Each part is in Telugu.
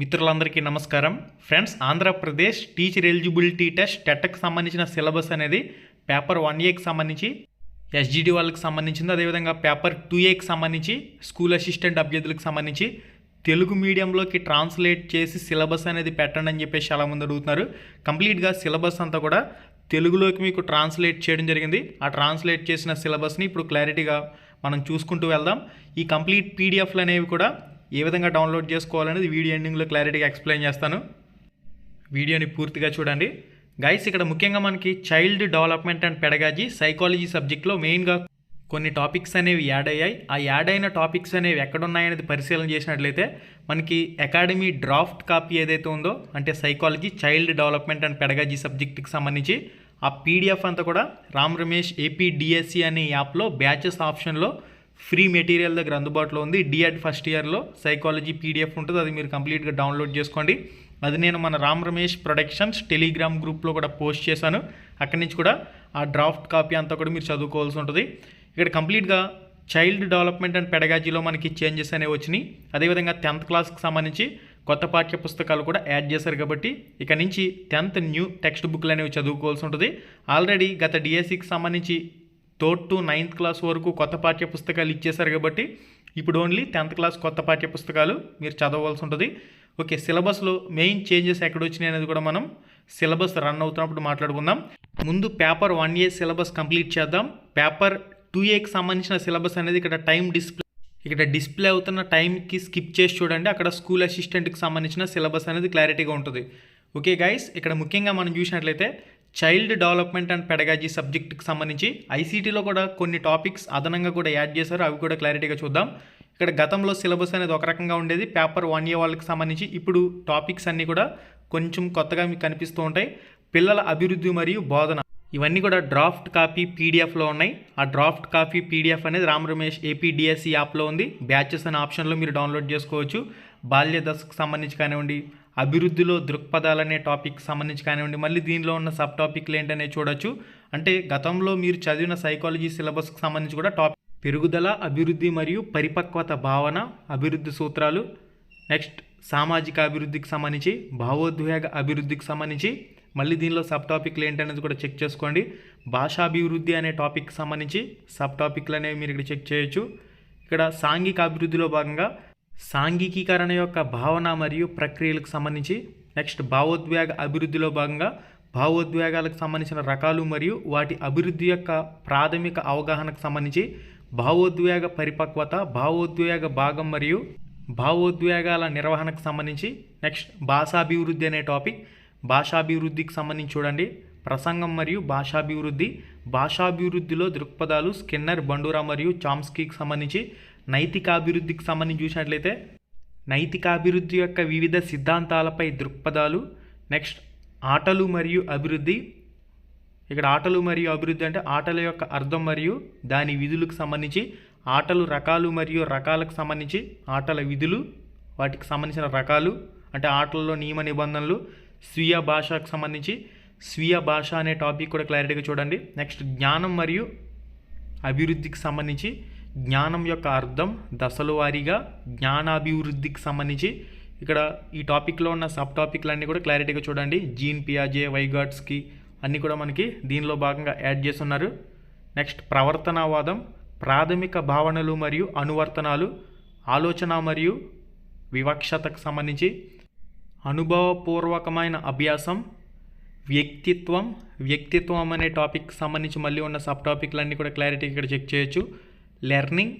మిత్రులందరికీ నమస్కారం. Friends Andhra Pradesh teacher eligibility test టెట్కి సంబంధించిన సిలబస్ అనేది పేపర్ వన్ ఏకి సంబంధించి ఎస్జిడి వాళ్ళకి సంబంధించింది అదేవిధంగా పేపర్ టూ ఏకి సంబంధించి స్కూల్ అసిస్టెంట్ అభ్యర్థులకు సంబంధించి తెలుగు మీడియంలోకి ట్రాన్స్లేట్ చేసి సిలబస్ అనేది పెట్టండి అని చెప్పేసి చాలామంది అడుగుతున్నారు. కంప్లీట్గా సిలబస్ అంతా కూడా తెలుగులోకి మీకు ట్రాన్స్లేట్ చేయడం జరిగింది. ఆ ట్రాన్స్లేట్ చేసిన సిలబస్ని ఇప్పుడు క్లారిటీగా మనం చూసుకుంటూ వెళ్దాం. ఈ కంప్లీట్ పీడిఎఫ్లు అనేవి కూడా ఏ విధంగా డౌన్లోడ్ చేసుకోవాలనేది వీడియో ఎండింగ్లో క్లారిటీగా ఎక్స్ప్లెయిన్ చేస్తాను. వీడియోని పూర్తిగా చూడండి. గైస్ ఇక్కడ ముఖ్యంగా మనకి child development and pedagogy psychology సబ్జెక్ట్లో మెయిన్గా కొన్ని టాపిక్స్ అనేవి యాడ్ అయ్యాయి. ఆ యాడ్ అయిన టాపిక్స్ అనేవి ఎక్కడున్నాయనేది పరిశీలన చేసినట్లయితే మనకి అకాడమీ డ్రాఫ్ట్ కాపీ ఏదైతే ఉందో అంటే psychology child development and pedagogy సబ్జెక్ట్కి సంబంధించి ఆ పీడిఎఫ్ అంతా కూడా రామ్ రమేష్ ఏపీడిఎస్సి అనే యాప్లో బ్యాచెస్ ఆప్షన్లో ఫ్రీ మెటీరియల్ దగ్గర అందుబాటులో ఉంది. డిఎడ్ ఫస్ట్ ఇయర్లో సైకాలజీ పీడిఎఫ్ ఉంటుంది. అది మీరు కంప్లీట్గా డౌన్లోడ్ చేసుకోండి. అది నేను మన రామ్ రమేష్ ప్రొడక్షన్స్ టెలిగ్రామ్ గ్రూప్లో కూడా పోస్ట్ చేశాను. అక్కడి నుంచి కూడా ఆ డ్రాఫ్ట్ కాపీ అంతా కూడా మీరు చదువుకోవాల్సి ఉంటుంది. ఇక్కడ కంప్లీట్గా చైల్డ్ డెవలప్మెంట్ అండ్ పెడగాజీలో మనకి చేంజెస్ అనేవి వచ్చినాయి. అదేవిధంగా టెన్త్ క్లాస్కి సంబంధించి కొత్త పాఠ్య పుస్తకాలు కూడా యాడ్ చేశారు కాబట్టి ఇక నుంచి టెన్త్ న్యూ టెక్స్ట్ బుక్లు అనేవి చదువుకోవాల్సి ఉంటుంది. ఆల్రెడీ గత డిఎస్సికి సంబంధించి థర్డ్ టు నైన్త్ క్లాస్ వరకు కొత్త పాఠ్య పుస్తకాలు ఇచ్చేశారు కాబట్టి ఇప్పుడు ఓన్లీ టెన్త్ క్లాస్ కొత్త పాఠ్య పుస్తకాలు మీరు చదవవలసి ఉంటుంది. ఓకే సిలబస్లో మెయిన్ చేంజెస్ ఎక్కడ వచ్చినాయి అనేది కూడా మనం సిలబస్ రన్ అవుతున్నప్పుడు మాట్లాడుకుందాం. ముందు paper one A syllabus complete చేద్దాం. పేపర్ టూ ఏకి సంబంధించిన సిలబస్ అనేది ఇక్కడ టైం డిస్ప్లే ఇక్కడ డిస్ప్లే అవుతున్న టైంకి స్కిప్ చేసి చూడండి. అక్కడ స్కూల్ అసిస్టెంట్కి సంబంధించిన సిలబస్ అనేది క్లారిటీగా ఉంటుంది. ఓకే గైస్ ఇక్కడ ముఖ్యంగా మనం చూసినట్లయితే చైల్డ్ డెవలప్మెంట్ అండ్ పెడగాజీ సబ్జెక్ట్కి సంబంధించి ఐసీటీలో కూడా కొన్ని టాపిక్స్ అదనంగా కూడా యాడ్ చేశారు. అవి కూడా క్లారిటీగా చూద్దాం. ఇక్కడ గతంలో సిలబస్ అనేది ఒక రకంగా ఉండేది. పేపర్ వన్ ఇయర్ వాళ్ళకి సంబంధించి ఇప్పుడు టాపిక్స్ అన్నీ కూడా కొంచెం కొత్తగా మీకు కనిపిస్తూ ఉంటాయి. పిల్లల అభివృద్ధి మరియు బోధన ఇవన్నీ కూడా డ్రాఫ్ట్ కాపీ పీడిఎఫ్లో ఉన్నాయి. ఆ డ్రాఫ్ట్ కాపీ పీడిఎఫ్ అనేది రామ్ రమేష్ ఏపీడిఎస్సి యాప్లో ఉంది. బ్యాచెస్ అనే ఆప్షన్లో మీరు డౌన్లోడ్ చేసుకోవచ్చు. బాల్య దశకు సంబంధించి కానివ్వండి అభివృద్ధిలో దృక్పథాలనే టాపిక్ సంబంధించి కానివ్వండి మళ్ళీ దీనిలో ఉన్న సబ్ టాపిక్లు ఏంటనే చూడొచ్చు. అంటే గతంలో మీరు చదివిన సైకాలజీ సిలబస్కి సంబంధించి కూడా టాపిక్ పెరుగుదల అభివృద్ధి మరియు పరిపక్వత భావన అభివృద్ధి సూత్రాలు. నెక్స్ట్ సామాజిక అభివృద్ధికి సంబంధించి భావోద్వేగ అభివృద్ధికి సంబంధించి మళ్ళీ దీనిలో సబ్ టాపిక్లు ఏంటనేది కూడా చెక్ చేసుకోండి. భాషాభివృద్ధి అనే టాపిక్కి సంబంధించి సబ్ టాపిక్లు అనేవి మీరు ఇక్కడ చెక్ చేయొచ్చు. ఇక్కడ సాంఘిక అభివృద్ధిలో భాగంగా సాంఘికీకరణ యొక్క భావన మరియు ప్రక్రియలకు సంబంధించి నెక్స్ట్ భావోద్వేగ అభివృద్ధిలో భాగంగా భావోద్వేగాలకు సంబంధించిన రకాలు మరియు వాటి అభివృద్ధి యొక్క ప్రాథమిక అవగాహనకు సంబంధించి భావోద్వేగ పరిపక్వత భావోద్వేగ భాగం మరియు భావోద్వేగాల నిర్వహణకు సంబంధించి నెక్స్ట్ భాషాభివృద్ధి అనే టాపిక్. భాషాభివృద్ధికి సంబంధించి చూడండి. ప్రసంగం మరియు భాషాభివృద్ధి. భాషాభివృద్ధిలో దృక్పథాలు స్కిన్నర్ బండూరా మరియు చామ్స్కీకి సంబంధించి నైతికాభివృద్ధికి సంబంధించి చూసినట్లయితే నైతికాభివృద్ధి యొక్క వివిధ సిద్ధాంతాలపై దృక్పథాలు నెక్స్ట్ ఆటలు మరియు అభివృద్ధి. ఇక్కడ ఆటలు మరియు అభివృద్ధి అంటే ఆటల యొక్క అర్థం మరియు దాని విధులకు సంబంధించి ఆటలు రకాలు మరియు రకాలకు సంబంధించి ఆటల విధులు వాటికి సంబంధించిన రకాలు అంటే ఆటలలో నియమ నిబంధనలు స్వీయ భాషకు సంబంధించి. స్వీయ భాష అనే టాపిక్ కూడా క్లారిటీగా చూడండి. నెక్స్ట్ జ్ఞానం మరియు అభివృద్ధికి సంబంధించి జ్ఞానం యొక్క అర్థం దశల వారీగా జ్ఞానాభివృద్ధికి సంబంధించి. ఇక్కడ ఈ టాపిక్లో ఉన్న సబ్ టాపిక్లన్నీ కూడా క్లారిటీగా చూడండి. జీన్ పియాజే వైగాట్స్కి అన్నీ కూడా మనకి దీనిలో భాగంగా యాడ్ చేస్తున్నారు. నెక్స్ట్ ప్రవర్తనవాదం ప్రాథమిక భావనలు మరియు అనువర్తనాలు ఆలోచన మరియు వివక్షతకు సంబంధించి. అనుభవపూర్వకమైన అభ్యాసం వ్యక్తిత్వం వ్యక్తిత్వం అనే టాపిక్ సంబంధించి మళ్ళీ ఉన్న సబ్ టాపిక్లన్నీ కూడా క్లారిటీ ఇక్కడ చెక్ చేయొచ్చు. లెర్నింగ్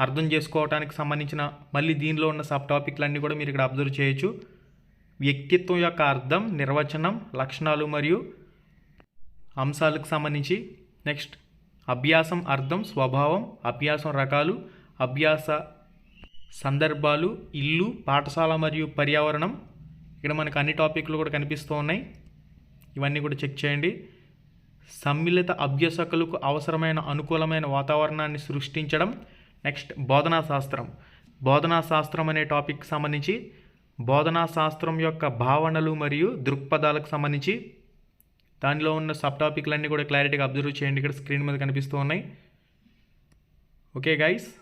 అర్థం చేసుకోవడానికి సంబంధించిన మళ్ళీ దీనిలో ఉన్న సబ్ టాపిక్లన్నీ కూడా మీరు ఇక్కడ అబ్జర్వ్ చేయొచ్చు. వ్యక్తిత్వం యొక్క అర్థం నిర్వచనం లక్షణాలు మరియు అంశాలకు సంబంధించి. నెక్స్ట్ అభ్యాసం అర్థం స్వభావం అభ్యాసం రకాలు అభ్యాస సందర్భాలు ఇల్లు పాఠశాల మరియు పర్యావరణం. ఇక్కడ మనకు అన్ని టాపిక్లు కూడా కనిపిస్తూ ఉన్నాయి. ఇవన్నీ కూడా చెక్ చేయండి. సమ్మిళిత అభ్యసకులకు అవసరమైన అనుకూలమైన వాతావరణాన్ని సృష్టించడం. నెక్స్ట్ బోధనా శాస్త్రం. బోధనా శాస్త్రం అనే టాపిక్ సంబంధించి బోధనా శాస్త్రం యొక్క భావనలు మరియు దృక్పథాలకు సంబంధించి దానిలో ఉన్న సబ్ టాపిక్లన్నీ కూడా క్లారిటీగా అబ్జర్వ్ చేయండి. ఇక్కడ స్క్రీన్ మీద కనిపిస్తూ ఉన్నాయి. Okay guys.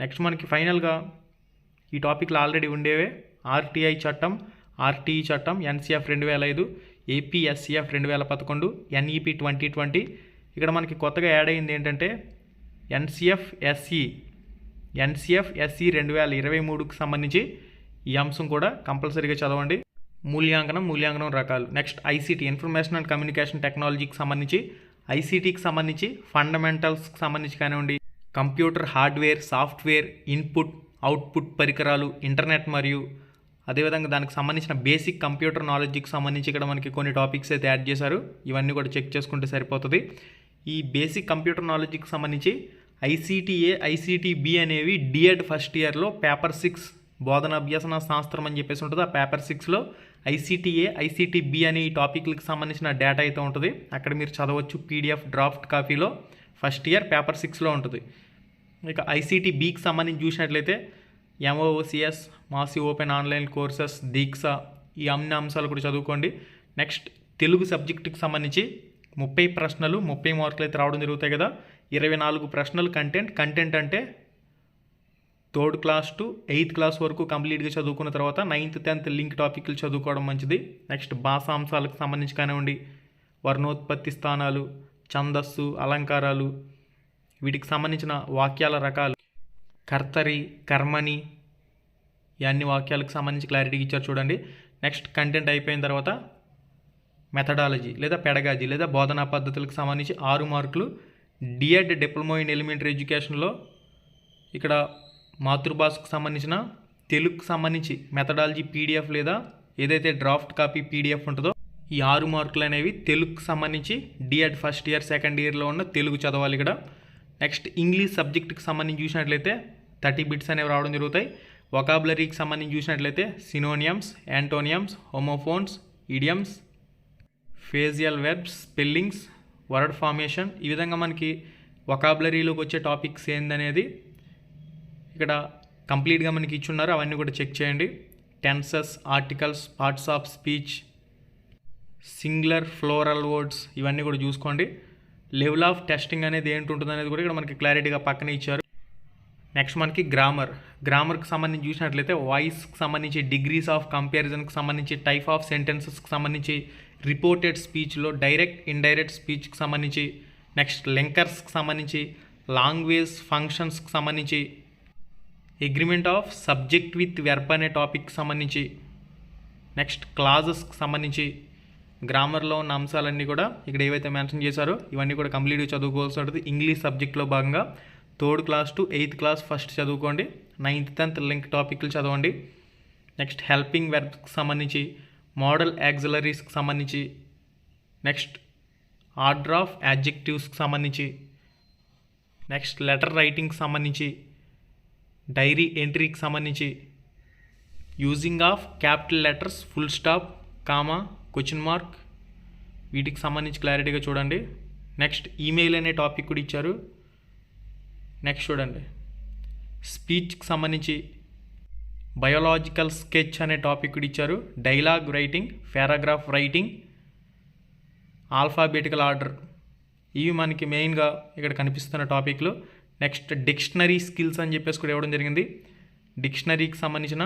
నెక్స్ట్ మనకి ఫైనల్గా ఈ టాపిక్లు ఆల్రెడీ ఉండేవే. ఆర్టీఐ చట్టం ఆర్టీఈ చట్టం ఎన్సీఎఫ్ రెండు వేల ఐదు. ఏపీఎస్సీఎఫ్ రెండు వేల పదకొండు ఎన్ఈపి ట్వంటీ ట్వంటీ. ఇక్కడ మనకి కొత్తగా యాడ్ అయింది ఏంటంటే ఎన్సీఎఫ్ ఎస్ఈ ఎన్సిఎఫ్ ఎస్ఈ రెండు వేల ఇరవై మూడుకు సంబంధించి ఈ అంశం కూడా కంపల్సరీగా చదవండి. మూల్యాంకనం మూల్యాంకనం రకాలు. Next ICT information and communication టెక్నాలజీకి సంబంధించి ఐసీటీకి సంబంధించి ఫండమెంటల్స్కి సంబంధించి కానివ్వండి. Computer hardware software input output పరికరాలు ఇంటర్నెట్ మరియు అదేవిధంగా దానికి సంబంధించిన బేసిక్ కంప్యూటర్ నాలెడ్జ్కి సంబంధించి ఇక్కడ మనకి కొన్ని టాపిక్స్ అయితే యాడ్ చేశారు. ఇవన్నీ కూడా చెక్ చేసుకుంటే సరిపోతుంది. ఈ బేసిక్ కంప్యూటర్ నాలెడ్జ్కి సంబంధించి ఐసీటీఏ ఐసీటీబీ అనేవి డిఎడ్ ఫస్ట్ ఇయర్లో పేపర్ సిక్స్ బోధన అభ్యసన శాస్త్రం అని చెప్పేసి ఉంటుంది. ఆ పేపర్ సిక్స్లో ఐసీటీఏ ఐసీటీబీ అనే ఈ టాపిక్లకు సంబంధించిన డేటా అయితే ఉంటుంది. అక్కడ మీరు చదవచ్చు పీడిఎఫ్ డ్రాఫ్ట్ కాపీలో ఫస్ట్ ఇయర్ పేపర్ సిక్స్లో ఉంటుంది. ఇక ఐసీటీ బీకి సంబంధించి చూసినట్లయితే ఎంఓఓసిఎస్ మాసి ఓపెన్ ఆన్లైన్ కోర్సెస్ దీక్ష ఈ అన్ని అంశాలు కూడా చదువుకోండి. నెక్స్ట్ తెలుగు సబ్జెక్టుకి సంబంధించి ముప్పై ప్రశ్నలు ముప్పై మార్కులు అయితే రావడం జరుగుతాయి కదా. ఇరవై నాలుగు ప్రశ్నలు కంటెంట్ కంటెంట్ అంటే third class to eighth class వరకు కంప్లీట్గా చదువుకున్న తర్వాత నైన్త్ టెన్త్ లింక్ టాపిక్లు చదువుకోవడం మంచిది. నెక్స్ట్ భాషాంశాలకు సంబంధించి కానివ్వండి. వర్ణోత్పత్తి స్థానాలు ఛందస్సు అలంకారాలు వీటికి సంబంధించిన వాక్యాల రకాలు. కర్తరి కర్మని ఇవన్నీ అన్ని వాక్యాలకు సంబంధించి క్లారిటీ ఇచ్చారు చూడండి. నెక్స్ట్ కంటెంట్ అయిపోయిన తర్వాత మెథడాలజీ లేదా పెడగాజీ లేదా బోధనా పద్ధతులకు సంబంధించి ఆరు మార్కులు. డిఎడ్ డిప్లొమా ఇన్ ఎలిమెంటరీ ఎడ్యుకేషన్లో ఇక్కడ మాతృభాషకు సంబంధించిన తెలుగుకు సంబంధించి మెథడాలజీ పీడిఎఫ్ లేదా ఏదైతే డ్రాఫ్ట్ కాపీ పీడిఎఫ్ ఉంటుందో ఈ ఆరు మార్కులు అనేవి తెలుగుకు సంబంధించి డిఎడ్ ఫస్ట్ ఇయర్ సెకండ్ ఇయర్లో ఉన్న తెలుగు చదవాలి ఇక్కడ. నెక్స్ట్ ఇంగ్లీష్ సబ్జెక్టుకి సంబంధించి చూసినట్లయితే థర్టీ బిట్స్ అనేవి రావడం జరుగుతాయి. వొకాబులరీకి సంబంధించి చూసినట్లయితే synonyms antonyms homophones idioms phrasal verbs spellings word formation ఈ విధంగా మనకి వొకాబులరీలోకి వచ్చే టాపిక్స్ ఏందనేది ఇక్కడ కంప్లీట్గా మనకి ఇచ్చున్నారు. అవన్నీ కూడా చెక్ చేయండి. Tenses articles parts of speech singular plural words ఇవన్నీ కూడా చూసుకోండి. లెవెల్ ఆఫ్ టెస్టింగ్ అనేది ఏంటి ఉంటుంది అనేది కూడా ఇక్కడ మనకి క్లారిటీగా పక్కనే ఇచ్చారు. నెక్స్ట్ మనకి గ్రామర్ గ్రామర్కి సంబంధించి చూసినట్లయితే వాయిస్కి సంబంధించి డిగ్రీస్ ఆఫ్ కంపారిజన్కి సంబంధించి టైప్ ఆఫ్ సెంటెన్సెస్కి సంబంధించి రిపోర్టెడ్ స్పీచ్లో డైరెక్ట్ ఇండైరెక్ట్ స్పీచ్కి సంబంధించి నెక్స్ట్ లింకర్స్కి సంబంధించి లాంగ్వేజ్ ఫంక్షన్స్కి సంబంధించి agreement of subject with verb అనే టాపిక్కి సంబంధించి నెక్స్ట్ క్లాజెస్కి సంబంధించి గ్రామర్లో ఉన్న అంశాలన్నీ కూడా ఇక్కడ ఏవైతే మెన్షన్ చేశారో ఇవన్నీ కూడా కంప్లీట్గా చదువుకోవాల్సి ఉంటుంది. ఇంగ్లీష్ సబ్జెక్ట్లో భాగంగా third class to eighth class first చదువుకోండి. నైన్త్ టెన్త్ లింక్ టాపిక్లు చదవండి. నెక్స్ట్ హెల్పింగ్ వెర్బ్స్కి సంబంధించి మోడల్ యాక్సిలరీస్కి సంబంధించి నెక్స్ట్ ఆర్డర్ ఆఫ్ యాడ్జెక్టివ్స్కి సంబంధించి నెక్స్ట్ లెటర్ రైటింగ్కి సంబంధించి డైరీ ఎంట్రీకి సంబంధించి using of capital letters full stop comma question mark వీటికి సంబంధించి క్లారిటీగా చూడండి. నెక్స్ట్ ఈమెయిల్ అనే టాపిక్ కూడా ఇచ్చారు. నెక్స్ట్ చూడండి. స్పీచ్కి సంబంధించి బయోలాజికల్ స్కెచ్ అనే టాపిక్ కూడా ఇచ్చారు. Dialogue writing paragraph writing alphabetical order ఇవి మనకి మెయిన్గా ఇక్కడ కనిపిస్తున్న టాపిక్లు నెక్స్ట్ డిక్షనరీ స్కిల్స్ అని చెప్పేసి కూడా ఇవ్వడం జరిగింది. డిక్షనరీకి సంబంధించిన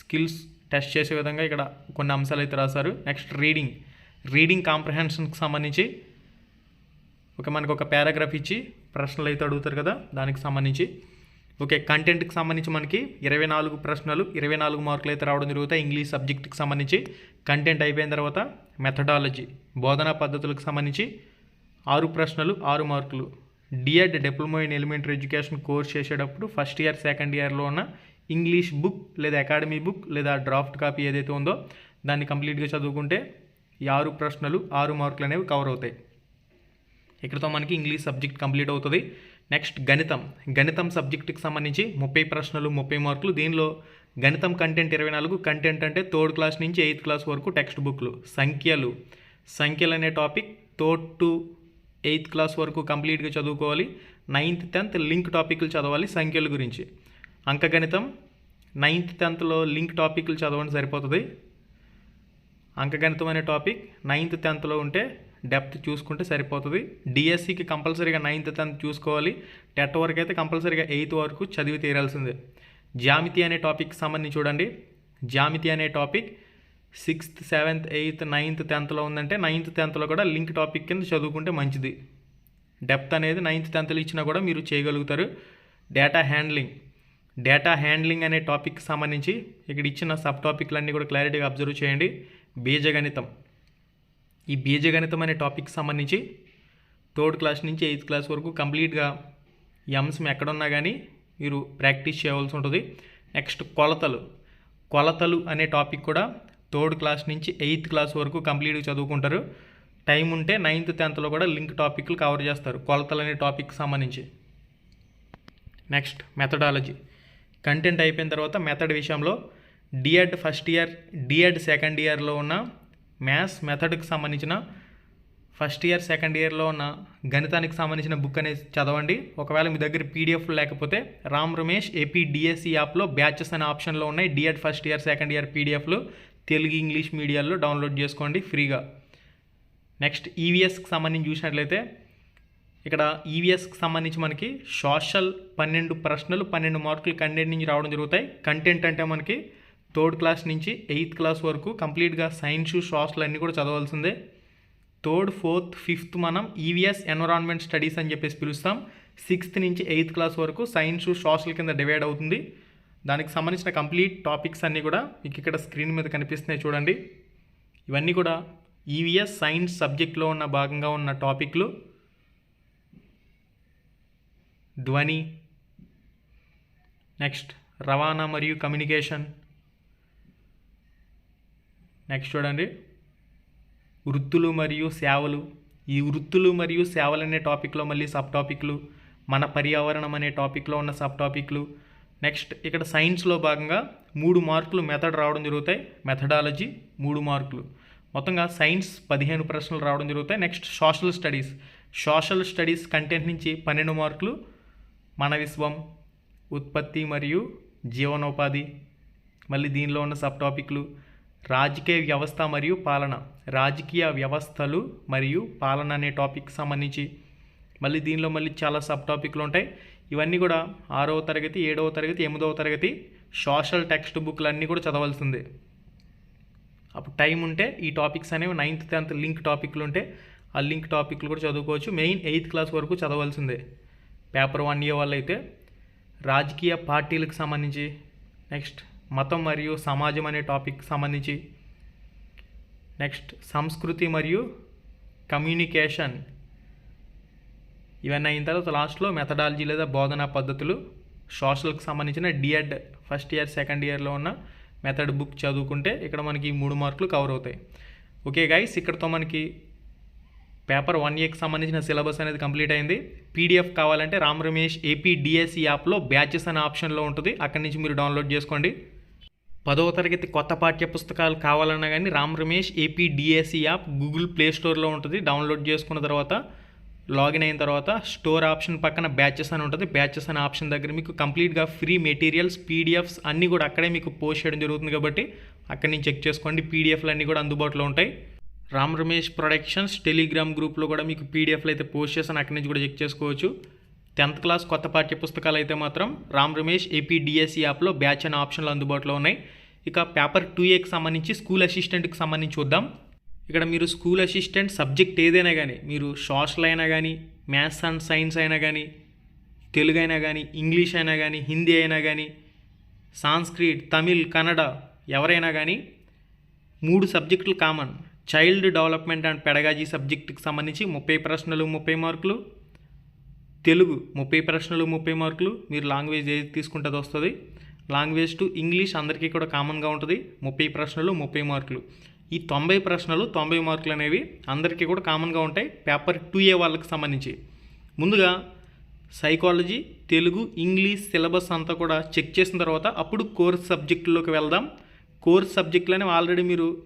స్కిల్స్ టెస్ట్ చేసే విధంగా ఇక్కడ కొన్ని అంశాలు అయితే రాశారు. నెక్స్ట్ రీడింగ్ రీడింగ్ కాంప్రహెన్షన్కి సంబంధించి ఓకే మనకు ఒక పారాగ్రాఫ్ ఇచ్చి ప్రశ్నలు అయితే అడుగుతారు కదా దానికి సంబంధించి. ఓకే కంటెంట్కి సంబంధించి మనకి ఇరవై నాలుగు ప్రశ్నలు ఇరవై నాలుగు మార్కులు అయితే రావడం జరుగుతాయి. ఇంగ్లీష్ సబ్జెక్ట్కి సంబంధించి కంటెంట్ అయిపోయిన తర్వాత మెథడాలజీ బోధనా పద్ధతులకు సంబంధించి ఆరు ప్రశ్నలు ఆరు మార్కులు. DEd diploma in elementary education course చేసేటప్పుడు ఫస్ట్ ఇయర్ సెకండ్ ఇయర్లో ఉన్న ఇంగ్లీష్ బుక్ లేదా అకాడమీ బుక్ లేదా డ్రాఫ్ట్ కాపీ ఏదైతే ఉందో దాన్ని కంప్లీట్గా చదువుకుంటే ఈ ఆరు ప్రశ్నలు ఆరు మార్కులు అనేవి కవర్ అవుతాయి. ఇక్కడతో మనకి ఇంగ్లీష్ సబ్జెక్ట్ కంప్లీట్ అవుతుంది. నెక్స్ట్ గణితం. గణితం సబ్జెక్టుకి సంబంధించి ముప్పై ప్రశ్నలు ముప్పై మార్కులు. దీనిలో గణితం కంటెంట్ ఇరవై నాలుగు కంటెంట్ అంటే థర్డ్ క్లాస్ నుంచి ఎయిత్ క్లాస్ వరకు టెక్స్ట్ బుక్లు. సంఖ్యలు. సంఖ్యలు అనే topic third to eighth class వరకు కంప్లీట్గా చదువుకోవాలి. నైన్త్ టెన్త్ లింక్ టాపిక్లు చదవాలి సంఖ్యల గురించి. అంకగణితం నైన్త్ టెన్త్లో లింక్ టాపిక్లు చదవండి సరిపోతుంది. అంకగణితం అనే టాపిక్ నైన్త్ టెన్త్లో ఉంటే డెప్త్ చూసుకుంటే సరిపోతుంది. డిఎస్సికి కంపల్సరీగా నైన్త్ టెన్త్ చూసుకోవాలి. టెట్ వరకు అయితే కంపల్సరీగా ఎయిత్ వరకు చదివి తీరాల్సిందే. జామితి అనే టాపిక్ సంబంధించి చూడండి. జామితి అనే topic sixth seventh eighth ninth టెన్త్లో ఉందంటే నైన్త్ టెన్త్లో కూడా లింక్ టాపిక్ కింద చదువుకుంటే మంచిది. డెప్త్ అనేది నైన్త్ టెన్త్లో ఇచ్చినా కూడా మీరు చేయగలుగుతారు. డేటా హ్యాండ్లింగ్ డేటా హ్యాండ్లింగ్ అనే టాపిక్ సంబంధించి ఇక్కడ ఇచ్చిన సబ్ టాపిక్లన్నీ కూడా క్లారిటీగా అబ్జర్వ్ చేయండి. బీజగణితం. ఈ బీజగణితం అనే టాపిక్ సంబంధించి థర్డ్ క్లాస్ నుంచి ఎయిత్ క్లాస్ వరకు కంప్లీట్గా ఈ అంశం ఎక్కడున్నా కానీ మీరు ప్రాక్టీస్ చేయవలసి ఉంటుంది. నెక్స్ట్ కొలతలు. కొలతలు అనే టాపిక్ కూడా థర్డ్ క్లాస్ నుంచి ఎయిత్ క్లాస్ వరకు కంప్లీట్గా చదువుకుంటారు. టైం ఉంటే నైన్త్ టెన్త్లో కూడా లింక్ టాపిక్లు కవర్ చేస్తారు. కొలతలు అనే టాపిక్ సంబంధించి. నెక్స్ట్ మెథడాలజీ కంటెంట్ అయిపోయిన తర్వాత మెథడ్ విషయంలో DEd first year DEd second ఇయర్లో ఉన్న మ్యాథ్స్ మెథడ్కి సంబంధించిన ఫస్ట్ ఇయర్ సెకండ్ ఇయర్లో ఉన్న గణితానికి సంబంధించిన బుక్ అనేది చదవండి. ఒకవేళ మీ దగ్గర పీడిఎఫ్ లేకపోతే రామ్ రమేష్ ఏపీ డిఎస్సి యాప్లో బ్యాచెస్ అనే ఆప్షన్లో ఉన్నాయి. DEd first year second year పీడిఎఫ్లు Telugu English మీడియాల్లో డౌన్లోడ్ చేసుకోండి ఫ్రీగా. నెక్స్ట్ ఈవీఎస్కి సంబంధించి చూసినట్లయితే ఇక్కడ ఈవీఎస్కి సంబంధించి మనకి సోషల్ పన్నెండు ప్రశ్నలు పన్నెండు మార్కులు కంటెంట్ నుంచి రావడం జరుగుతాయి. కంటెంట్ అంటే మనకి థర్డ్ క్లాస్ నుంచి ఎయిత్ క్లాస్ వరకు కంప్లీట్గా సైన్స్ సోషల్ అన్నీ కూడా చదవాల్సిందే. థర్డ్ ఫోర్త్ ఫిఫ్త్ మనం ఈవీఎస్ ఎన్విరాన్మెంట్ స్టడీస్ అని చెప్పేసి పిలుస్తాం. సిక్స్త్ నుంచి ఎయిత్ క్లాస్ వరకు సైన్స్ సోషల్ కింద డివైడ్ అవుతుంది. దానికి సంబంధించిన కంప్లీట్ టాపిక్స్ అన్నీ కూడా మీకు ఇక్కడ స్క్రీన్ మీద కనిపిస్తున్నాయి చూడండి. ఇవన్నీ కూడా ఈవీఎస్ సైన్స్ సబ్జెక్ట్లో ఉన్న భాగంగా ఉన్న టాపిక్లు. ధ్వని. నెక్స్ట్ రవాణా మరియు కమ్యూనికేషన్. నెక్స్ట్ చూడండి. వృత్తులు మరియు సేవలు. ఈ వృత్తులు మరియు సేవలు అనే టాపిక్లో మళ్ళీ సబ్ టాపిక్లు మన పర్యావరణం అనే టాపిక్లో ఉన్న సబ్ టాపిక్లు నెక్స్ట్ ఇక్కడ సైన్స్లో భాగంగా మూడు మార్కులు మెథడ్ రావడం జరుగుతాయి. మెథడాలజీ మూడు మార్కులు. మొత్తంగా సైన్స్ పదిహేను ప్రశ్నలు రావడం జరుగుతాయి. Next social studies. Social studies content నుంచి పన్నెండు మార్కులు మన విశ్వం ఉత్పత్తి మరియు జీవనోపాధి. మళ్ళీ దీనిలో ఉన్న సబ్ టాపిక్లు రాజకీయ వ్యవస్థ మరియు పాలన. రాజకీయ వ్యవస్థలు మరియు పాలన అనే టాపిక్ సంబంధించి మళ్ళీ దీనిలో మళ్ళీ చాలా సబ్ టాపిక్లు ఉంటాయి. ఇవన్నీ కూడా ఆరవ తరగతి ఏడవ తరగతి ఎనిమిదవ తరగతి సోషల్ టెక్స్ట్ బుక్లు అన్నీ కూడా చదవాల్సిందే. అప్పుడు టైం ఉంటే ఈ టాపిక్స్ అనేవి నైన్త్ టెన్త్ లింక్ టాపిక్లు ఉంటే ఆ లింక్ టాపిక్లు కూడా చదువుకోవచ్చు. మెయిన్ ఎయిత్ క్లాస్ వరకు చదవాల్సిందే. పేపర్ వన్ ఇయర్ వల్ల అయితే రాజకీయ పార్టీలకు సంబంధించి. నెక్స్ట్ మతం మరియు సమాజం అనే టాపిక్ సంబంధించి. నెక్స్ట్ సంస్కృతి మరియు కమ్యూనికేషన్. ఇవన్నీ అయిన తర్వాత లాస్ట్లో మెథడాలజీ లేదా బోధనా పద్ధతులు. సోషల్కి సంబంధించిన డిఎడ్ ఫస్ట్ ఇయర్ సెకండ్ ఇయర్లో ఉన్న మెథడ్ బుక్ చదువుకుంటే ఇక్కడ మనకి మూడు మార్కులు కవర్ అవుతాయి. ఓకే గైస్ ఇక్కడతో మనకి పేపర్ వన్ ఏకి సంబంధించిన సిలబస్ అనేది కంప్లీట్ అయింది. పీడిఎఫ్ కావాలంటే రామ్ రమేష్ ఏపీ డిఎస్సి యాప్లో బ్యాచెస్ అనే ఆప్షన్లో ఉంటుంది. అక్కడి నుంచి మీరు డౌన్లోడ్ చేసుకోండి. పదవ తరగతి కొత్త పాఠ్య పుస్తకాలు కావాలన్నా కానీ Ram Ramesh AP DSC app Google play స్టోర్లో ఉంటుంది. డౌన్లోడ్ చేసుకున్న తర్వాత లాగిన్ అయిన తర్వాత స్టోర్ ఆప్షన్ పక్కన బ్యాచెస్ అని ఉంటుంది. బ్యాచెస్ అనే ఆప్షన్ దగ్గర మీకు కంప్లీట్గా ఫ్రీ మెటీరియల్స్ పీడిఎఫ్స్ అన్నీ కూడా అక్కడే మీకు పోస్ట్ చేయడం జరుగుతుంది కాబట్టి అక్కడి నుంచి చెక్ చేసుకోండి. పీడిఎఫ్లు అన్నీ కూడా అందుబాటులో ఉంటాయి. రామ్ రమేష్ ప్రొడక్షన్స్ టెలిగ్రామ్ గ్రూప్లో కూడా మీకు పీడిఎఫ్లు అయితే పోస్ట్ చేసాను అక్కడి నుంచి కూడా చెక్ చేసుకోవచ్చు. టెన్త్ క్లాస్ కొత్త పాఠ్య పుస్తకాలు అయితే మాత్రం రామ్ రమేష్ ఏపీ డిఎస్సి యాప్లో బ్యాచ్ అనే ఆప్షన్లు అందుబాటులో ఉన్నాయి. ఇక పేపర్ టూ ఏకి సంబంధించి స్కూల్ అసిస్టెంట్కి సంబంధించి చూద్దాం. ఇక్కడ మీరు స్కూల్ అసిస్టెంట్ సబ్జెక్ట్ ఏదైనా కానీ మీరు సోషల్ అయినా కానీ మ్యాథ్స్ అండ్ సైన్స్ అయినా కానీ తెలుగు అయినా కానీ ఇంగ్లీష్ అయినా కానీ హిందీ అయినా కానీ సాంస్క్రిట్ తమిళ్ కన్నడ ఎవరైనా కానీ మూడు సబ్జెక్టులు common. Child development and pedagogy సబ్జెక్టుకి సంబంధించి ముప్పై ప్రశ్నలు ముప్పై మార్కులు తెలుగు ముప్పై ప్రశ్నలు ముప్పై మార్కులు మీరు లాంగ్వేజ్ ఏది తీసుకుంటే అది వస్తుంది? లాంగ్వేజ్ టు ఇంగ్లీష్ అందరికీ కూడా కామన్గా ఉంటుంది. ముప్పై ప్రశ్నలు ముప్పై మార్కులు. ఈ తొంభై ప్రశ్నలు తొంభై మార్కులు అనేవి అందరికీ కూడా కామన్గా ఉంటాయి. పేపర్ టూ ఏ వాళ్ళకి సంబంధించి. ముందుగా సైకాలజీ తెలుగు ఇంగ్లీష్ సిలబస్ అంతా కూడా చెక్ చేసిన తర్వాత అప్పుడు కోర్స్ సబ్జెక్టులోకి వెళ్దాం. కోర్స్ సబ్జెక్టులనే ఆల్రెడీ మీరు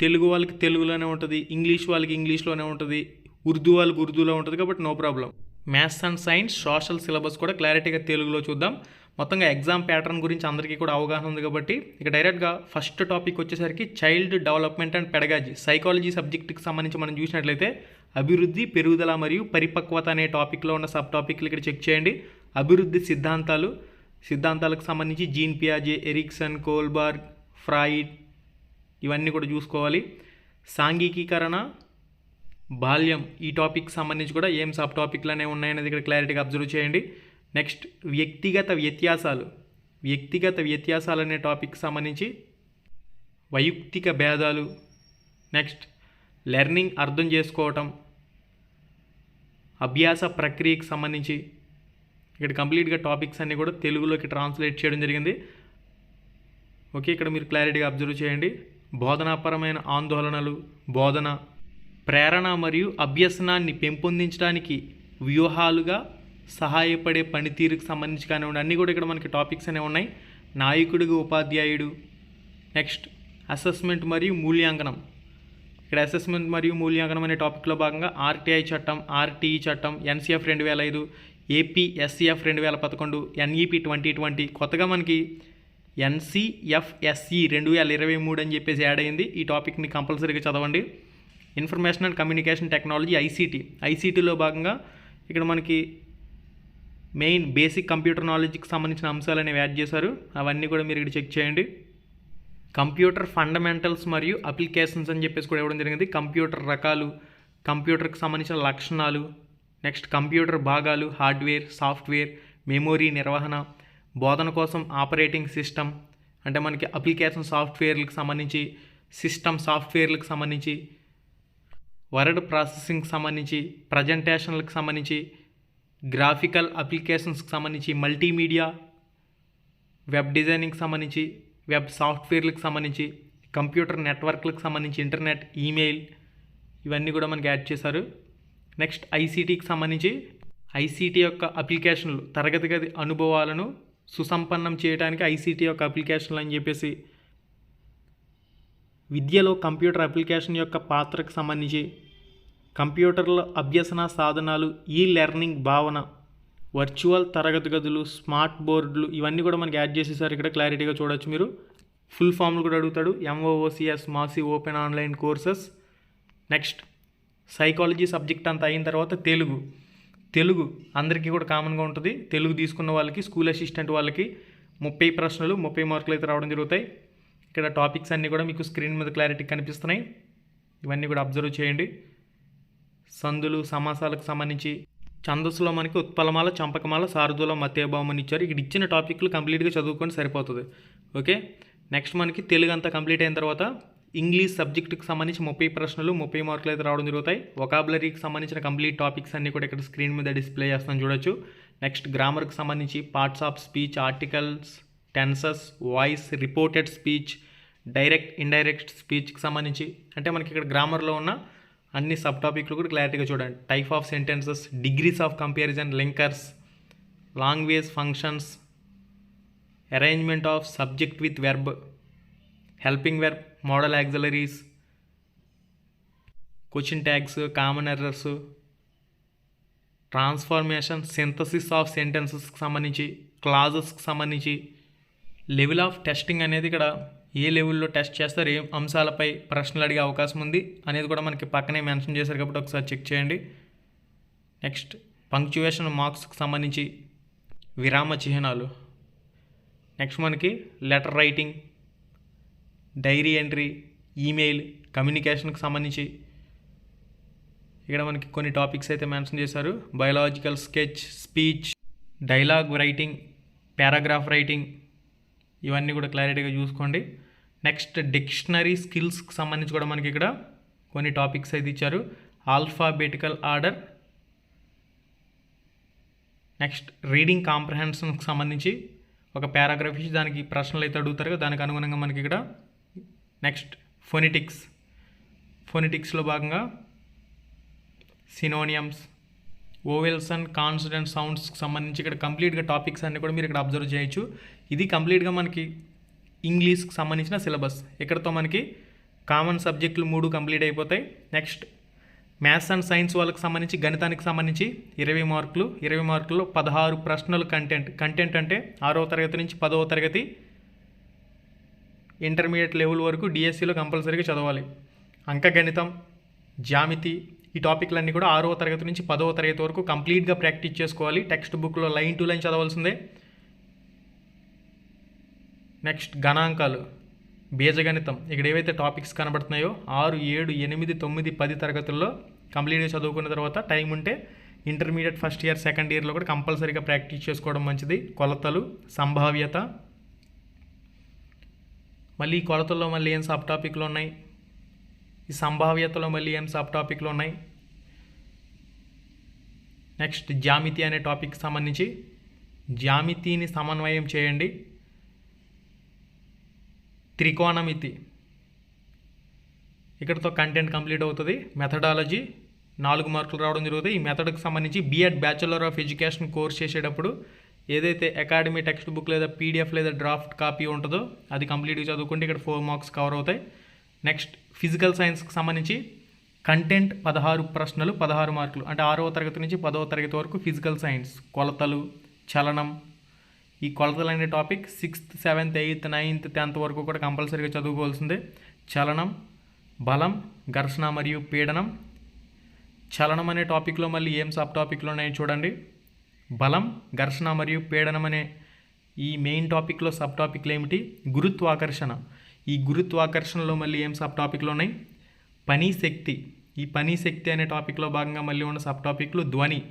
తెలుగు వాళ్ళకి తెలుగులోనే ఉంటుంది ఇంగ్లీష్ వాళ్ళకి ఇంగ్లీష్లోనే ఉంటుంది ఉర్దూ వాళ్ళకి ఉర్దూలో ఉంటుంది కాబట్టి no problem. Maths and science social syllabus కూడా క్లారిటీగా తెలుగులో చూద్దాం. మొత్తంగా ఎగ్జామ్ ప్యాటర్న్ గురించి అందరికీ కూడా అవగాహన ఉంది కాబట్టి ఇక డైరెక్ట్గా ఫస్ట్ టాపిక్ వచ్చేసరికి child development and pedagogy. Psychology సబ్జెక్ట్కి సంబంధించి మనం చూసినట్లయితే అభివృద్ధి పెరుగుదల మరియు పరిపక్వత అనే టాపిక్లో ఉన్న సబ్ టాపిక్లు ఇక్కడ చెక్ చేయండి. అభివృద్ధి సిద్ధాంతాలు సిద్ధాంతాలకు సంబంధించి జీన్ పియాజే ఎరిక్సన్ కోల్బార్గ్ ఫ్రాయిడ్ ఇవన్నీ కూడా చూసుకోవాలి. సాంఘికీకరణ బాల్యం ఈ టాపిక్ సంబంధించి కూడా ఏం సబ్ టాపిక్లు అనేవి ఉన్నాయనేది ఇక్కడ క్లారిటీగా అబ్జర్వ్ చేయండి. నెక్స్ట్ వ్యక్తిగత వ్యత్యాసాలు. వ్యక్తిగత వ్యత్యాసాలు అనే టాపిక్ సంబంధించి వైయక్తిక భేదాలు. నెక్స్ట్ లెర్నింగ్ అర్థం చేసుకోవటం. అభ్యాస ప్రక్రియకి సంబంధించి. ఇక్కడ కంప్లీట్గా టాపిక్స్ అన్నీ కూడా తెలుగులోకి ట్రాన్స్లేట్ చేయడం జరిగింది. ఓకే ఇక్కడ మీరు క్లారిటీగా అబ్జర్వ్ చేయండి. బోధనాపరమైన ఆందోళనలు బోధన. ప్రేరణ మరియు అభ్యసనాన్ని పెంపొందించడానికి వ్యూహాలుగా సహాయపడే పనితీరుకు సంబంధించి కానివ్వండి అన్నీ కూడా ఇక్కడ మనకి టాపిక్స్ అనేవి ఉన్నాయి. నాయకుడిగా ఉపాధ్యాయుడు నెక్స్ట్ అసెస్మెంట్ మరియు మూల్యాంకనం. ఇక్కడ అసెస్మెంట్ మరియు మూల్యాంకనం అనే టాపిక్లో భాగంగా ఆర్టీఐ చట్టం ఆర్టీఈ చట్టం ఎన్సీఎఫ్ రెండు వేల ఐదు ఏపీఎస్సీఎఫ్ రెండు వేల పదకొండు ఎన్ఈపి ట్వంటీ ట్వంటీ కొత్తగా మనకి ఎన్సీఎఫ్ఎస్ఈ రెండు వేల ఇరవై మూడు అని చెప్పేసి యాడ్ అయింది. ఈ టాపిక్ని కంపల్సరీగా చదవండి. Information and communication technology ICT. ఐసీటీలో భాగంగా ఇక్కడ మనకి మెయిన్ బేసిక్ కంప్యూటర్ నాలెడ్జ్కి సంబంధించిన అంశాలు అనేవి యాడ్ చేశారు. అవన్నీ కూడా మీరు ఇక్కడ చెక్ చేయండి. కంప్యూటర్ ఫండమెంటల్స్ మరియు అప్లికేషన్స్ అని చెప్పేసి కూడా ఇవ్వడం జరిగింది. కంప్యూటర్ రకాలు కంప్యూటర్కి సంబంధించిన లక్షణాలు నెక్స్ట్ కంప్యూటర్ భాగాలు హార్డ్వేర్ సాఫ్ట్వేర్ మెమోరీ నిర్వహణ బోధన కోసం ఆపరేటింగ్ సిస్టమ్ అంటే మనకి అప్లికేషన్ సాఫ్ట్వేర్లకు సంబంధించి సిస్టమ్ సాఫ్ట్వేర్లకు సంబంధించి వర్డ్ ప్రాసెసింగ్కి సంబంధించి ప్రజెంటేషన్లకు సంబంధించి గ్రాఫికల్ అప్లికేషన్స్కి సంబంధించి మల్టీమీడియా వెబ్ డిజైనింగ్కి సంబంధించి వెబ్ సాఫ్ట్వేర్లకు సంబంధించి కంప్యూటర్ నెట్వర్క్లకు సంబంధించి ఇంటర్నెట్ ఈమెయిల్ ఇవన్నీ కూడా మనకి యాడ్ చేశారు. నెక్స్ట్ ఐసీటీకి సంబంధించి ఐసీటీ యొక్క అప్లికేషన్లు తరగతి గది అనుభవాలను సుసంపన్నం చేయడానికి ఐసీటీ యొక్క అప్లికేషన్లు అని చెప్పేసి విద్యలో కంప్యూటర్ అప్లికేషన్ యొక్క పాత్రకు సంబంధించి కంప్యూటర్ల అభ్యసన సాధనాలు ఈ లెర్నింగ్ భావన వర్చువల్ తరగతి గదులు స్మార్ట్ బోర్డులు ఇవన్నీ కూడా మనకి యాడ్ చేసేసారు ఇక్కడ క్లారిటీగా చూడొచ్చు మీరు. ఫుల్ ఫామ్లు కూడా అడుగుతాడు. MOOCS massive open online courses. Next psychology subject అంతా అయిన తర్వాత తెలుగు. తెలుగు అందరికీ కూడా కామన్గా ఉంటుంది. తెలుగు తీసుకున్న వాళ్ళకి స్కూల్ అసిస్టెంట్ వాళ్ళకి ముప్పై ప్రశ్నలు ముప్పై మార్కులు అయితే రావడం జరుగుతాయి. ఇక్కడ టాపిక్స్ అన్నీ కూడా మీకు స్క్రీన్ మీద క్లారిటీ కనిపిస్తున్నాయి. ఇవన్నీ కూడా అబ్జర్వ్ చేయండి. సందులు సమాసాలకు సంబంధించి ఛందస్సులో మనకి ఉత్పలమాల చంపకమాల సారథుల మధ్యభావం అని ఇచ్చారు ఇక్కడ ఇచ్చిన టాపిక్లు కంప్లీట్గా చదువుకొని సరిపోతుంది. ఓకే? నెక్స్ట్ మనకి తెలుగు అంతా కంప్లీట్ అయిన తర్వాత ఇంగ్లీష్ సబ్జెక్టుకి సంబంధించి ముప్పై ప్రశ్నలు ముప్పై మార్కులు అయితే రావడం జరుగుతాయి. ఒకాబులరీకి సంబంధించిన కంప్లీట్ టాపిక్స్ అన్నీ కూడా ఇక్కడ స్క్రీన్ మీద డిస్ప్లే చేస్తాం చూడొచ్చు. నెక్స్ట్ గ్రామర్కి సంబంధించి parts of speech articles tenses voice reported speech direct indirect స్పీచ్కి సంబంధించి అంటే మనకి ఇక్కడ గ్రామర్లో ఉన్న అన్ని సబ్ టాపిక్లు కూడా క్లారిటీగా చూడండి. Type of sentences degrees of comparison linkers language functions arrangement of subject with verb helping verb modal auxiliaries question tags common errors transformation synthesis of సెంటెన్సెస్కి సంబంధించి క్లాజెస్కి సంబంధించి లెవెల్ ఆఫ్ టెస్టింగ్ అనేది ఇక్కడ ఏ లెవెల్లో టెస్ట్ చేస్తారు ఏ అంశాలపై ప్రశ్నలు అడిగే అవకాశం ఉంది అనేది కూడా మనకి పక్కనే మెన్షన్ చేశారు కాబట్టి ఒకసారి చెక్ చేయండి. నెక్స్ట్ పంక్చువేషన్ మార్క్స్కి సంబంధించి విరామ చిహ్నాలు. నెక్స్ట్ మనకి letter writing diary entry email కమ్యూనికేషన్కి సంబంధించి ఇక్కడ మనకి కొన్ని టాపిక్స్ అయితే మెన్షన్ చేశారు. Biological sketch speech dialogue writing paragraph writing ఇవన్నీ కూడా క్లారిటీగా చూసుకోండి. నెక్స్ట్ డిక్షనరీ స్కిల్స్కి సంబంధించి కూడా మనకి ఇక్కడ కొన్ని టాపిక్స్ అయితే ఇచ్చారు. ఆల్ఫాబెటికల్ ఆర్డర్ నెక్స్ట్ రీడింగ్ కాంప్రహెన్షన్కి సంబంధించి ఒక పారాగ్రాఫ్ ఇచ్చి దానికి ప్రశ్నలు అయితే అడుగుతారు దానికి అనుగుణంగా మనకి ఇక్కడ నెక్స్ట్ ఫొనిటిక్స్ ఫొనిటిక్స్లో భాగంగా సినోనియమ్స్ ఓవెల్స్ అండ్ కాన్సిడెంట్ సౌండ్స్కి సంబంధించి ఇక్కడ కంప్లీట్గా టాపిక్స్ అన్నీ కూడా మీరు ఇక్కడ అబ్జర్వ్ చేయొచ్చు. ఇది కంప్లీట్గా మనకి ఇంగ్లీష్కి సంబంధించిన సిలబస్. ఇక్కడతో మనకి కామన్ సబ్జెక్టులు మూడు కంప్లీట్ అయిపోతాయి. నెక్స్ట్ మ్యాథ్స్ అండ్ సైన్స్ వాళ్ళకి సంబంధించి గణితానికి సంబంధించి ఇరవై మార్కులు ఇరవై మార్కుల్లో పదహారు ప్రశ్నలు కంటెంట్. కంటెంట్ అంటే ఆరవ తరగతి నుంచి పదవ తరగతి ఇంటర్మీడియట్ లెవెల్ వరకు డిఎస్సిలో కంపల్సరీగా చదవాలి. అంకగణితం జామితి ఈ టాపిక్లన్నీ కూడా ఆరవ తరగతి నుంచి పదవ తరగతి వరకు కంప్లీట్గా ప్రాక్టీస్ చేసుకోవాలి. టెక్స్ట్ బుక్లో లైన్ టు లైన్ చదవాల్సిందే. నెక్స్ట్ గణాంకాలు. బీజగణితం. ఇక్కడ ఏవైతే టాపిక్స్ కనబడుతున్నాయో ఆరు ఏడు ఎనిమిది తొమ్మిది పది తరగతుల్లో కంప్లీట్ చదువుకున్న తర్వాత టైం ఉంటే ఇంటర్మీడియట్ ఫస్ట్ ఇయర్ సెకండ్ ఇయర్లో కూడా కంపల్సరీగా ప్రాక్టీస్ చేసుకోవడం మంచిది. కొలతలు సంభావ్యత. మళ్ళీ కొలతల్లో మళ్ళీ ఏం సబ్ టాపిక్లు ఉన్నాయి? ఈ సంభావ్యతలో మళ్ళీ ఏం సబ్ టాపిక్లు ఉన్నాయి? నెక్స్ట్ జామితి అనే టాపిక్ సంబంధించి. జామితిని సమన్వయం చేయండి. త్రికోణమితి. ఇక్కడతో కంటెంట్ కంప్లీట్ అవుతుంది. మెథడాలజీ నాలుగు మార్కులు రావడం జరుగుతుంది. ఈ మెథడ్కి సంబంధించి BEd bachelor of education course చేసేటప్పుడు ఏదైతే అకాడమీ టెక్స్ట్ బుక్ లేదా పీడిఎఫ్ లేదా డ్రాఫ్ట్ కాపీ ఉంటుందో అది కంప్లీట్గా చదువుకుంటే ఇక్కడ ఫోర్ మార్క్స్ కవర్ అవుతాయి. నెక్స్ట్ ఫిజికల్ సైన్స్కి సంబంధించి కంటెంట్ పదహారు ప్రశ్నలు పదహారు మార్కులు. అంటే ఆరవ తరగతి నుంచి పదవ తరగతి వరకు ఫిజికల్ సైన్స్ కొలతలు చలనం ఈ కొలతలు అనే topic sixth seventh eighth ninth tenth వరకు కూడా కంపల్సరీగా చదువుకోవాల్సిందే. చలనం బలం ఘర్షణ మరియు పీడనం. చలనం అనే టాపిక్లో మళ్ళీ ఏం సబ్ టాపిక్లు ఉన్నాయో చూడండి. బలం ఘర్షణ మరియు పీడనం అనే ఈ మెయిన్ టాపిక్లో సబ్ టాపిక్లు ఏమిటి? గురుత్వాకర్షణ. ఈ గురుత్వాకర్షణలో మళ్ళీ ఏం సబ్ టాపిక్లు ఉన్నాయి? పని శక్తి. ఈ పని శక్తి అనే టాపిక్లో భాగంగా మళ్ళీ ఉన్న సబ్ టాపిక్లు ధ్వని.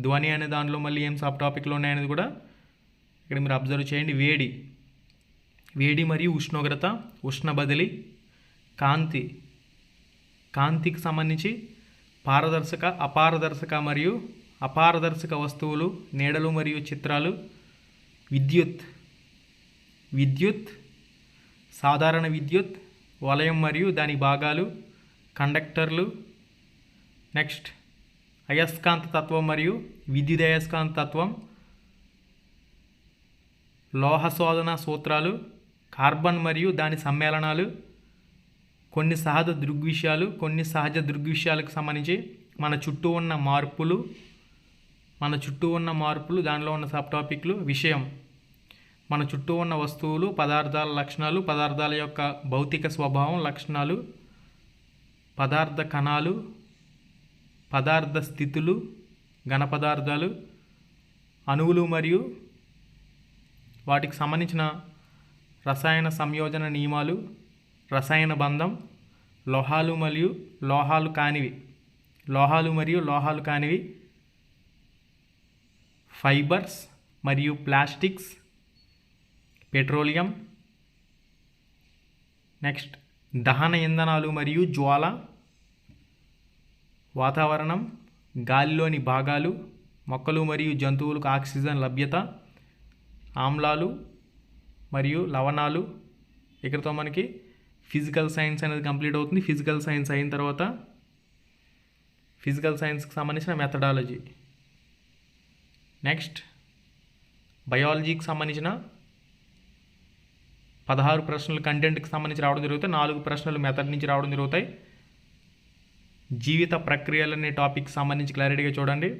ధ్వని అనే దానిలో మళ్ళీ ఏం సబ్ టాపిక్లు ఉన్నాయనేది కూడా ఇక్కడ మీరు అబ్జర్వ్ చేయండి వేడి. వేడి మరియు ఉష్ణోగ్రత ఉష్ణ బదిలీ కాంతి. కాంతికి సంబంధించి పారదర్శక అపారదర్శక మరియు అపారదర్శక వస్తువులు నీడలు మరియు చిత్రాలు. విద్యుత్. విద్యుత్. సాధారణ విద్యుత్ వలయం మరియు దాని భాగాలు కండక్టర్లు. నెక్స్ట్ అయస్కాంత తత్వం మరియు విద్యుదయస్కాంత తత్వం. లోహ శోధన సూత్రాలు కార్బన్ మరియు దాని సమ్మేళనాలు కొన్ని సహజ దృగ్విషయాలు కొన్ని సహజ దృగ్విషయాలకు సంబంధించి మన చుట్టూ ఉన్న మార్పులు మన చుట్టూ ఉన్న మార్పులు దానిలో ఉన్న సబ్ టాపిక్లు విషయం మన చుట్టూ ఉన్న వస్తువులు పదార్థాల లక్షణాలు పదార్థాల యొక్క భౌతిక స్వభావం లక్షణాలు పదార్థ కణాలు పదార్థ స్థితులు ఘన పదార్థాలు అణువులు మరియు వాటికి సంబంధించిన రసాయన సంయోజన నియమాలు రసాయన బంధం లోహాలు మరియు లోహాలు కానివి లోహాలు మరియు లోహాలు కానివి ఫైబర్స్ మరియు ప్లాస్టిక్స్ పెట్రోలియం నెక్స్ట్ దహన ఇంధనాలు మరియు జ్వాల వాతావరణం గాలిలోని భాగాలు మొక్కలు మరియు జంతువులకు ఆక్సిజన్ లభ్యత ఆమ్లాలు మరియు లవణాలు. ఇక్కడతో మనకి ఫిజికల్ సైన్స్ అనేది కంప్లీట్ అవుతుంది. ఫిజికల్ సైన్స్ అయిన తర్వాత ఫిజికల్ సైన్స్కి సంబంధించిన మెథడాలజీ నెక్స్ట్ బయాలజీకి సంబంధించిన పదహారు ప్రశ్నలు కంటెంట్కి సంబంధించి రావడం జరుగుతాయి. నాలుగు ప్రశ్నలు మెథడ్ నుంచి రావడం జరుగుతాయి. జీవిత ప్రక్రియలు అనే టాపిక్ సంబంధించి క్లారిటీగా చూడండి.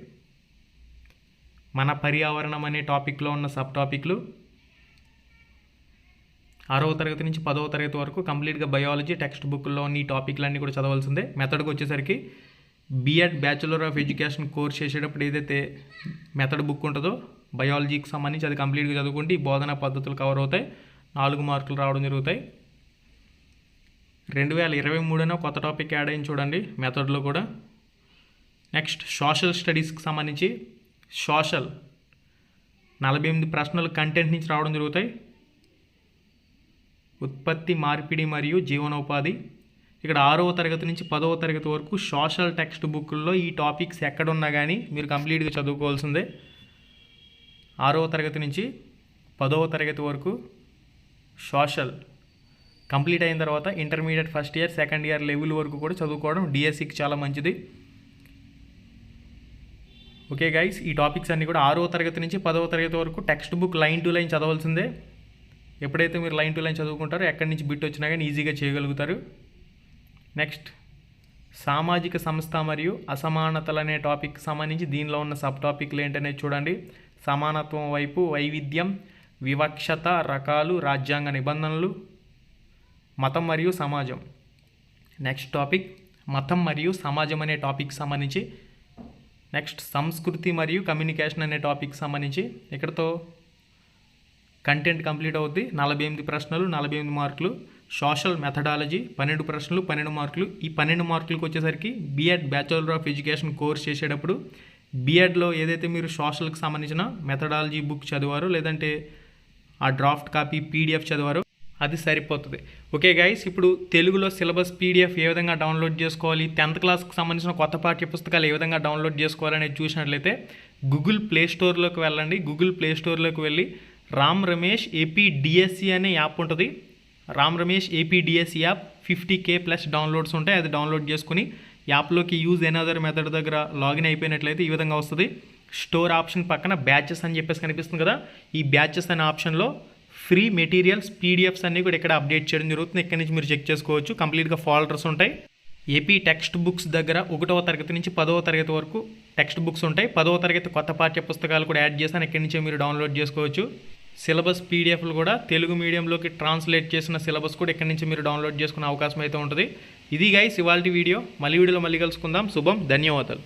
మన పర్యావరణం అనే టాపిక్లో ఉన్న సబ్ టాపిక్లు ఆరవ తరగతి నుంచి పదవ తరగతి వరకు కంప్లీట్గా బయాలజీ టెక్స్ట్ బుక్లో ఈ టాపిక్లన్నీ కూడా చదవాల్సిందే. మెథడ్కి వచ్చేసరికి BEd bachelor of education course చేసేటప్పుడు ఏదైతే మెథడ్ బుక్ ఉంటుందో బయాలజీకి సంబంధించి అది కంప్లీట్గా చదువుకుంటే ఈ బోధనా పద్ధతులు కవర్ అవుతాయి. నాలుగు మార్కులు రావడం జరుగుతాయి. రెండు వేల ఇరవై మూడున కొత్త టాపిక్ యాడ్ అయింది చూడండి మెథడ్లో కూడా. నెక్స్ట్ సోషల్ స్టడీస్కి సంబంధించి సోషల్ నలభై ఎనిమిది ప్రశ్నలు కంటెంట్ నుంచి రావడం జరుగుతాయి. ఉత్పత్తి మార్పిడి మరియు జీవనోపాధి. ఇక్కడ ఆరవ తరగతి నుంచి పదవ తరగతి వరకు సోషల్ టెక్స్ట్ బుక్లో ఈ టాపిక్స్ ఎక్కడున్నా కానీ మీరు కంప్లీట్గా చదువుకోవాల్సిందే. ఆరవ తరగతి నుంచి పదవ తరగతి వరకు సోషల్ కంప్లీట్ అయిన తర్వాత intermediate first year second year level వరకు కూడా చదువుకోవడం డిఎస్సికి చాలా మంచిది. ఓకే గైస్ ఈ టాపిక్స్ అన్నీ కూడా ఆరో తరగతి నుంచి పదవ తరగతి వరకు text book line to line చదవాల్సిందే. ఎప్పుడైతే మీరు లైన్ టు లైన్ చదువుకుంటారో ఎక్కడి నుంచి బిట్ వచ్చినా కానీ ఈజీగా చేయగలుగుతారు. నెక్స్ట్ సామాజిక సంస్థ మరియు అసమానతలు అనే టాపిక్ సంబంధించి దీనిలో ఉన్న సబ్ టాపిక్లు ఏంటనేది చూడండి. సమానత్వం వైపు వైవిధ్యం వివక్షత రకాలు రాజ్యాంగ నిబంధనలు మతం మరియు సమాజం. నెక్స్ట్ టాపిక్ మతం మరియు సమాజం అనే టాపిక్ సంబంధించి నెక్స్ట్ సంస్కృతి మరియు కమ్యూనికేషన్ అనే టాపిక్ సంబంధించి ఇక్కడతో కంటెంట్ కంప్లీట్ అవుద్ది. నలభై ఎనిమిది ప్రశ్నలు నలభై ఎనిమిది మార్కులు. సోషల్ మెథడాలజీ పన్నెండు ప్రశ్నలు పన్నెండు మార్కులు. ఈ పన్నెండు మార్కులకు వచ్చేసరికి BEd bachelor of education course చేసేటప్పుడు బీఎడ్లో ఏదైతే మీరు సోషల్కి సంబంధించిన మెథడాలజీ బుక్ చదివారో లేదంటే ఆ డ్రాఫ్ట్ కాపీ పీడిఎఫ్ చదివారో అది సరిపోతుంది. ఓకే గైస్ ఇప్పుడు తెలుగులో సిలబస్ పీడిఎఫ్ ఏ విధంగా డౌన్లోడ్ చేసుకోవాలి టెన్త్ క్లాస్కి సంబంధించిన కొత్త పాఠ్య పుస్తకాలు ఏ విధంగా డౌన్లోడ్ చేసుకోవాలనేది చూసినట్లయితే గూగుల్ ప్లే స్టోర్లోకి వెళ్ళండి. గూగుల్ ప్లే స్టోర్లోకి వెళ్ళి రామ్ రమేష్ ఏపీ డిఎస్సి అనే యాప్ ఉంటుంది. Ram Ramesh AP DSC app fifty K plus downloads ఉంటాయి. అది డౌన్లోడ్ చేసుకుని యాప్లోకి యూజ్ ఎనదర్ మెథడ్ దగ్గర లాగిన్ అయిపోయినట్లయితే ఈ విధంగా వస్తుంది. స్టోర్ ఆప్షన్ పక్కన బ్యాచెస్ అని చెప్పేసి కనిపిస్తుంది కదా. ఈ బ్యాచెస్ అనే ఆప్షన్లో ఫ్రీ మెటీరియల్స్ పీడిఎఫ్స్ అన్నీ కూడా ఇక్కడ అప్డేట్ చేయడం జరుగుతుంది. ఇక్కడ నుంచి మీరు చెక్ చేసుకోవచ్చు. కంప్లీట్గా ఫోల్డర్స్ ఉంటాయి. ఏపీ టెక్స్ట్ బుక్స్ దగ్గర ఒకటవ తరగతి నుంచి పదవ తరగతి వరకు టెక్స్ట్ బుక్స్ ఉంటాయి. పదవ తరగతి కొత్త పాఠ్య పుస్తకాలు కూడా యాడ్ చేస్తాను ఇక్కడి నుంచే మీరు డౌన్లోడ్ చేసుకోవచ్చు. సిలబస్ పీడిఎఫ్లు కూడా తెలుగు మీడియంలోకి ట్రాన్స్లేట్ చేసిన సిలబస్ కూడా ఇక్కడి నుంచి మీరు డౌన్లోడ్ చేసుకునే అవకాశం అయితే ఉంటుంది. ఇది గైస్ ఇవాళ వీడియో. మళ్ళీ వీడియోలో మళ్ళీ కలుసుకుందాం. శుభం ధన్యవాదాలు.